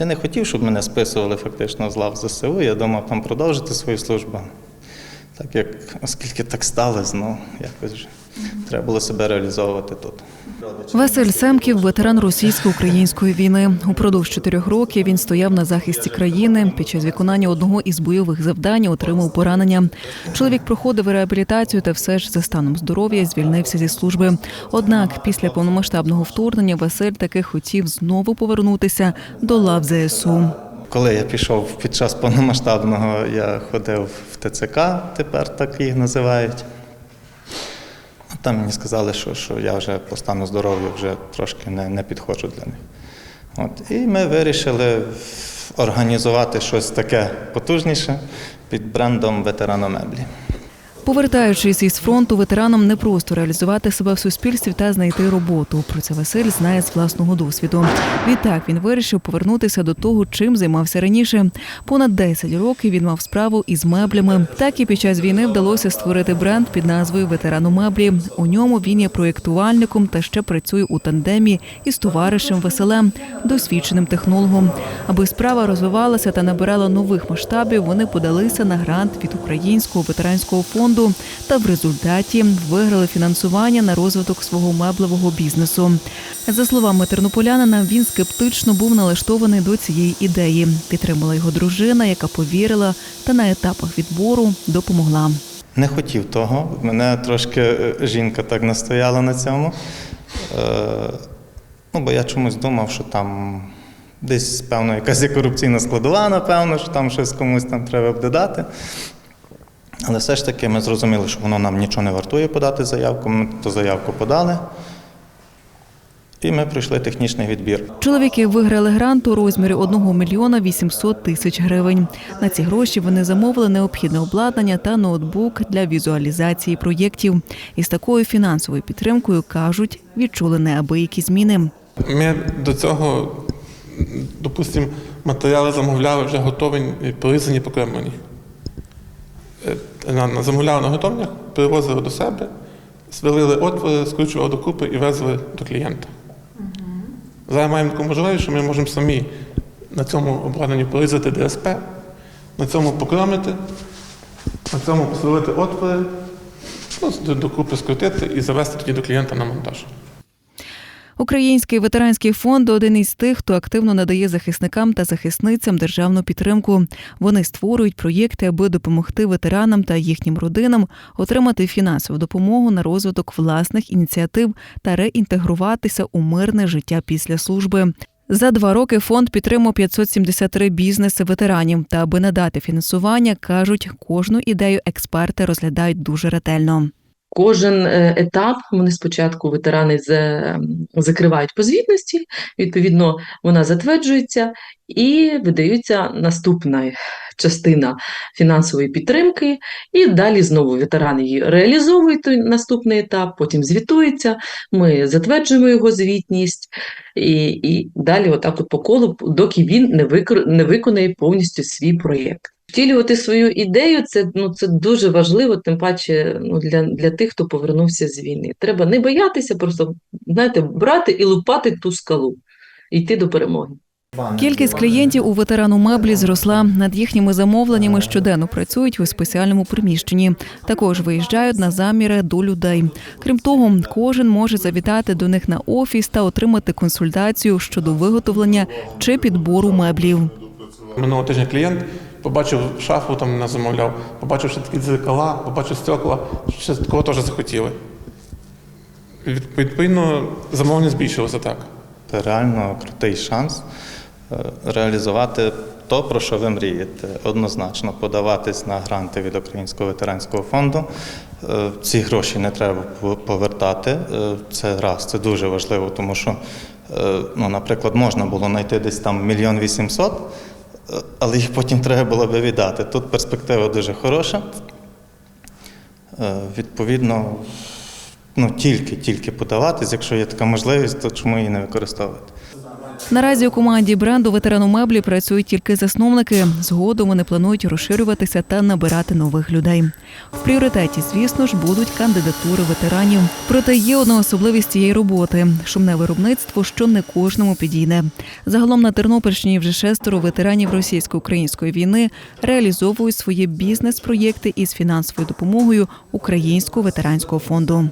Я не хотів, щоб мене списували фактично з лав ЗСУ. Я думав там продовжити свою службу. Так як, оскільки так сталося, ну якось треба було себе реалізовувати тут. Василь Семків, ветеран російсько-української війни. Упродовж чотирьох років він стояв на захисті країни. Під час виконання одного із бойових завдань отримав поранення. Чоловік проходив реабілітацію та все ж за станом здоров'я звільнився зі служби. Однак, після повномасштабного вторгнення Василь таки хотів знову повернутися до лав ЗСУ. Коли я пішов під час повномасштабного, я ходив в ТЦК, тепер так їх називають. Там мені сказали, що, що я вже по стану здоров'я вже трошки не, не підходжу для них. От. І ми вирішили організувати щось таке потужніше під брендом ветераномеблі. Повертаючись із фронту, ветеранам не просто реалізувати себе в суспільстві та знайти роботу. Про це Василь знає з власного досвіду. Відтак він вирішив повернутися до того, чим займався раніше. Понад 10 років він мав справу із меблями. Так і під час війни вдалося створити бренд під назвою Ветерану меблі. У ньому він є проєктувальником та ще працює у тандемі із товаришем Василем, досвідченим технологом. Аби справа розвивалася та набирала нових масштабів, вони подалися на грант від Українського ветеранського фонду та в результаті виграли фінансування на розвиток свого меблевого бізнесу. За словами тернополянина, він скептично був налаштований до цієї ідеї. Підтримала його дружина, яка повірила та на етапах відбору допомогла. Не хотів того. Мене трошки е, жінка так настояла на цьому. Е, ну, бо я чомусь думав, що там десь, певно, якась корупційна складова, напевно, що там щось комусь там треба буде дати. Але все ж таки ми зрозуміли, що воно нам нічого не вартує подати заявку. Ми ту заявку подали. І ми пройшли технічний відбір. Чоловіки виграли грант у розмірі 1 мільйона 800 тисяч гривень. На ці гроші вони замовили необхідне обладнання та ноутбук для візуалізації проєктів. Із такою фінансовою підтримкою кажуть, відчули неабиякі зміни. Ми до цього, допустимо, матеріали замовляли вже готові, порізані, покремлені. Е, на- на- Замовляли на готовнях, перевозили до себе, сверлили отвори, скручували докупи і везли до клієнта. Зараз маємо таку можливість, що ми можемо самі на цьому обладнанні порізати ДСП, на цьому покромити, на цьому посверлити отвори, ну, докупи скрутити і завести тоді до клієнта на монтаж. Український ветеранський фонд один із тих, хто активно надає захисникам та захисницям державну підтримку. Вони створюють проєкти, аби допомогти ветеранам та їхнім родинам отримати фінансову допомогу на розвиток власних ініціатив та реінтегруватися у мирне життя після служби. За два роки фонд підтримав 573 бізнеси ветеранів. Та аби надати фінансування, кажуть, кожну ідею експерти розглядають дуже ретельно. Кожен е, етап. Вони спочатку ветерани за- закривають по звітності, відповідно, вона затверджується і видається наступна частина фінансової підтримки, і далі знову ветерани її реалізовують наступний етап, потім звітується, ми затверджуємо його звітність, і, і далі отак от по колу, доки він не, виконає повністю свій проєкт. Втілювати свою ідею це, ну, це дуже важливо, тим паче ну, для, для тих, хто повернувся з війни. Треба не боятися, просто знаєте, брати і лупати ту скалу, і йти до перемоги. Кількість клієнтів у ветерану меблі зросла. Над їхніми замовленнями щоденно працюють у спеціальному приміщенні. Також виїжджають на заміри до людей. Крім того, кожен може завітати до них на офіс та отримати консультацію щодо виготовлення чи підбору меблів. Минулого тижня клієнт побачив шафу, там нас замовляв, побачив ще такі дзеркала, побачив стекла, ще такого теж захотіли. Відповідно, замовлення збільшилося так. Це реально крутий шанс е, реалізувати то, про що ви мрієте. Однозначно подаватись на гранти від Українського ветеранського фонду. Е, Ці гроші не треба повертати. Е, Це раз, це дуже важливо, тому що, ну, наприклад, можна було знайти десь там мільйон вісімсот, але їх потім треба було би віддати. Тут перспектива дуже хороша. Е, Відповідно, ну тільки, тільки подаватись, якщо є така можливість, то чому її не використовувати? Наразі у команді бренду ветерану меблі працюють тільки засновники. Згодом вони планують розширюватися та набирати нових людей. В пріоритеті, звісно ж, будуть кандидатури ветеранів. Проте є одна особливість цієї роботи шумне виробництво, що не кожному підійде. Загалом на Тернопільщині вже шестеро ветеранів російсько-української війни реалізовують свої бізнес-проєкти із фінансовою допомогою Українського ветеранського фонду.